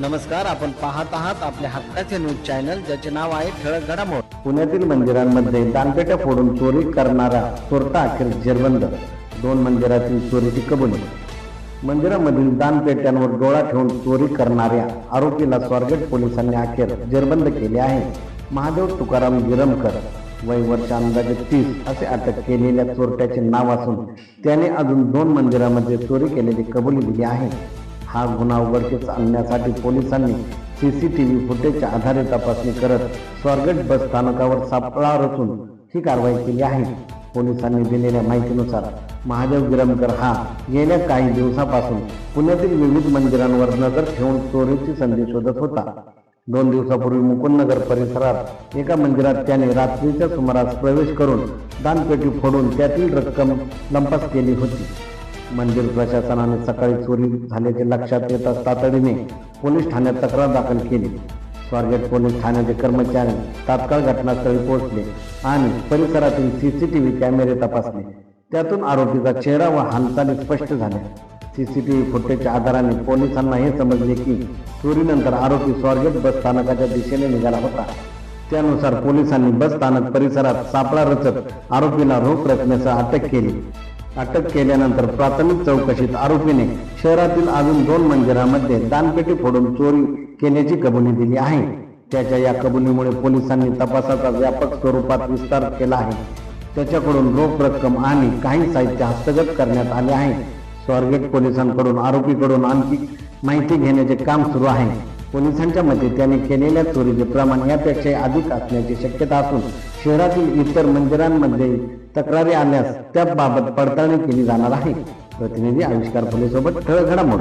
नमस्कार आपण पाहत आहात आपल्या हक्काचे न्यूज चॅनल ज्याचे नाव आहे ठळक घडामोड. पुण्यातील मंदिरांमध्ये दानपेट्या फोडून चोरी करणारा चोरटा अखेर जेरबंद. दोन मंदिरातील चोरीची कबुली मंदिरामधील दानपेट्यांवर डोळा ठेवून चोरी करणाऱ्या आरोपीला स्वारगेट पोलिसांनी अखेर जेरबंद केले आहे. महादेव तुकाराम गिरमकर वय वर्ष अंदाजे तीस असे अटक केलेल्या चोरट्याचे नाव असून त्याने अजून दोन मंदिरामध्ये चोरी केलेली कबुली दिली आहे. हा गुन्हा उघडकीस आणण्यासाठी पोलिसांनी सीसीटीव्ही फुटेजच्या आधारे तपासणी करत स्वारगेट बस स्थानकावर सापळा रचून ही कारवाई केली आहे. पोलिसांनी दिलेल्या माहितीनुसार महादेव गिरमकर हा गेल्या काही दिवसापासून पुण्यातील विविध मंदिरांवर नजर ठेवून चोरीची संधी शोधत होता. दोन दिवसापूर्वी मुकुंदनगर परिसरात एका मंदिरात त्याने रात्रीच्या सुमारास प्रवेश करून दानपेटी फोडून त्यातील रक्कम लंपास केली होती. मंदिर प्रशासनाने सकाळी चोरी झाल्याचे लक्षात येताच तातडीने पोलीस ठाण्यात तक्रार दाखल केली. स्वारगेट पोलीस ठाण्याचे कर्मचारी तात्काळ घटनास्थळी पोहोचले आणि परिसरातील सीसीटीव्ही कॅमेरे तपासले. त्यातून आरोपीचा चेहरा व हालचाली स्पष्ट झाल्या. सीसीटीव्ही फुटेजच्या आधाराने पोलिसांना हे समजले की चोरीनंतर आरोपी स्वारगेट बस स्थानकाच्या दिशेने निघाला होता. त्यानुसार पोलिसांनी बस स्थानक परिसरात सापळा रचत आरोपीला रोख रकमेसह अटक केली. अटक केल्यानंतर प्राथमिक चौकशीत आरोपीने शहरातील अजून दोन मंदिरामध्ये दानपेटी फोडून चोरी केल्याची कबुली दिली आहे. त्याच्या या कबुलीमुळे पोलिसांनी तपासाचा व्यापक स्वरूपात विस्तार केला आहे. त्याच्याकडून रोख रक्कम आणि काही साहित्य हस्तगत करण्यात आले आहे. स्वारगेट पोलिसांकडून आरोपीकडून आणखी माहिती घेण्याचे काम सुरू आहे. पोलिसांच्या मते त्याने केलेल्या चोरीचे प्रमाण यापेक्षा अधिक असण्याची शक्यता असून शहरातील इतर मंदिरांमध्ये तक्रारी आल्यास त्याबाबत पडताळणी केली जाणार आहे. प्रतिनिधी आविष्कार फुलेसोबत ठळ घडामोड.